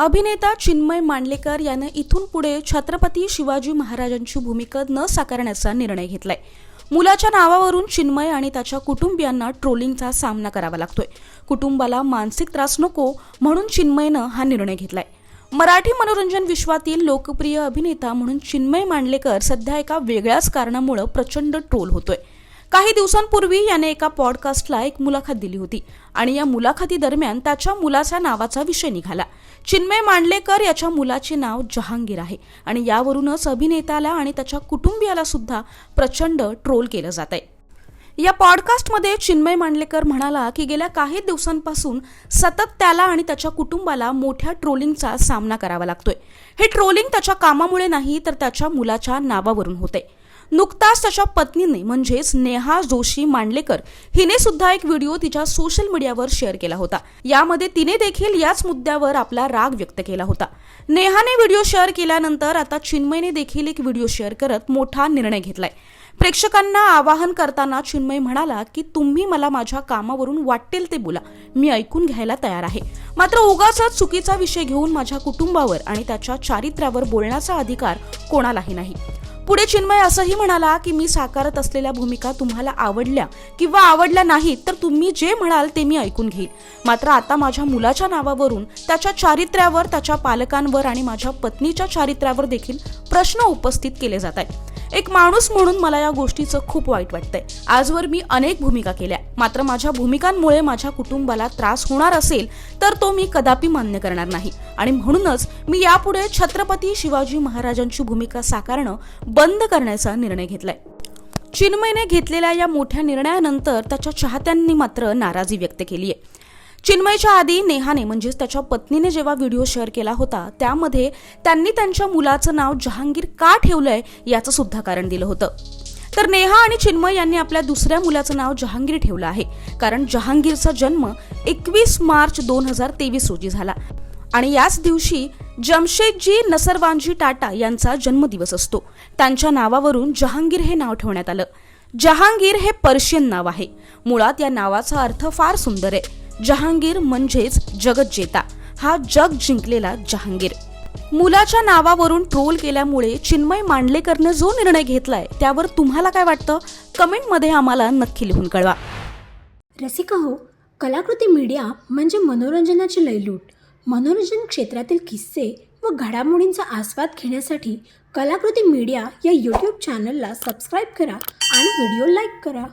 अभिनेता चिन्मय मांडलेकर यानं इथून पुढे छत्रपती शिवाजी महाराजांची भूमिका न साकारण्याचा निर्णय घेतलाय. मुलाच्या नावावरून चिन्मय आणि त्याच्या कुटुंबियांना ट्रोलिंगचा सामना करावा लागतोय. कुटुंबाला मानसिक त्रास नको म्हणून चिन्मयनं हा निर्णय घेतलाय. मराठी मनोरंजन विश्वातील लोकप्रिय अभिनेता म्हणून चिन्मय मांडलेकर सध्या एका वेगळ्याच कारणामुळं प्रचंड ट्रोल होतोय. काही दिवसांपूर्वी याने एका पॉडकास्टला एक मुलाखत दिली होती. आणि या मुलाखतीदरम्यान त्याच्या मुलाच्या नावाचा विषय निघाला. चिन्मय मांडलेकर याच्या मुलाचे नाव जहांगीर आहे. आणि यावरूनच अभिनेत्याला आणि त्याच्या कुटुंबियाला सुद्धा प्रचंड ट्रोल केलं जात आहे. या पॉडकास्टमध्ये चिन्मय मांडलेकर म्हणाला की गेल्या काही दिवसांपासून सतत त्याला आणि त्याच्या कुटुंबाला मोठ्या ट्रोलिंगचा सामना करावा लागतोय. हे ट्रोलिंग त्याच्या कामामुळे नाही तर त्याच्या मुलाच्या नावावरून होते नुकताच त्याच्या पत्नीने म्हणजेच नेहा जोशी मांडलेकर हिने सुद्धा एक व्हिडिओ तिच्या सोशल मीडियावर शेअर केला होता. यामध्ये तिने देखील याच मुद्द्यावर आपला राग व्यक्त केला होता. नेहाने व्हिडिओ शेअर केल्यानंतर आता चिन्मयने देखील एक व्हिडिओ शेअर करत मोठा निर्णय घेतलाय. प्रेक्षकांना आवाहन करताना चिन्मय म्हणाला की तुम्ही मला माझ्या कामावरून वाटेल ते बोला. मी ऐकून घ्यायला तयार आहे. मात्र उगाच चुकीचा विषय घेऊन माझ्या कुटुंबावर आणि त्याच्या चारित्र्यावर बोलण्याचा अधिकार कोणालाही नाही. पुढे चिन्मय असंही म्हणाला की मी साकारत असलेल्या भूमिका तुम्हाला आवडल्या किंवा आवडल्या नाहीत तर तुम्ही जे म्हणाल ते मी ऐकून घेईल मात्र आता माझ्या मुलाच्या नावावरून त्याच्या चारित्र्यावर त्याच्या पालकांवर आणि माझ्या पत्नीच्या चारित्र्यावर देखील प्रश्न उपस्थित केले जात आहेत. एक माणूस म्हणून मला या गोष्टीचं खूप वाईट वाटतंय. आजवर मी अनेक भूमिका केल्या. मात्र माझ्या भूमिकांमुळे माझ्या कुटुंबाला त्रास होणार असेल तर तो मी कदापि मान्य करणार नाही. आणि म्हणूनच मी यापुढे छत्रपती शिवाजी महाराजांची भूमिका साकारणं बंद करण्याचा निर्णय घेतलाय. चिन्मयने घेतलेल्या या मोठ्या निर्णयानंतर त्याच्या चाहत्यांनी मात्र नाराजी व्यक्त केली आहे चिन्मयच्या आधी नेहाने म्हणजेच त्याच्या पत्नीने जेव्हा व्हिडिओ शेअर केला होता त्यामध्ये त्यांनी त्यांच्या मुलाचं नाव जहांगीर का ठेवलंय याचं सुद्धा कारण दिलं होतं. तर नेहा आणि चिन्मय यांनी आपल्या दुसऱ्या मुलाचं नाव जहांगीर ठेवलं आहे. कारण जहांगीरचा जन्म एकवीस मार्च दोन हजार तेवीस रोजी झाला. आणि याच दिवशी जमशेदजी नसरवानजी टाटा यांचा जन्मदिवस असतो. त्यांच्या नावावरून जहांगीर हे नाव ठेवण्यात आलं. जहांगीर हे पर्शियन नाव आहे. मुळात या नावाचा अर्थ फार सुंदर आहे. जहांगीर म्हणजेच जगज्जेता. हा जग जिंकलेला जहांगीर. मुलाच्या नावावरून ट्रोल केल्यामुळे चिन्मय मांडलेकरने जो निर्णय घेतलाय त्यावर तुम्हाला काय वाटतं? कमेंटमध्ये आम्हाला नक्की लिहून कळवा. रसिका हो कलाकृती मीडिया म्हणजे मनोरंजनाची लयलूट. मनोरंजन क्षेत्रातील किस्से व घडामोडींचा आस्वाद घेण्यासाठी कलाकृती मीडिया या यूट्यूब चॅनलला सबस्क्राईब करा आणि व्हिडिओ लाईक करा.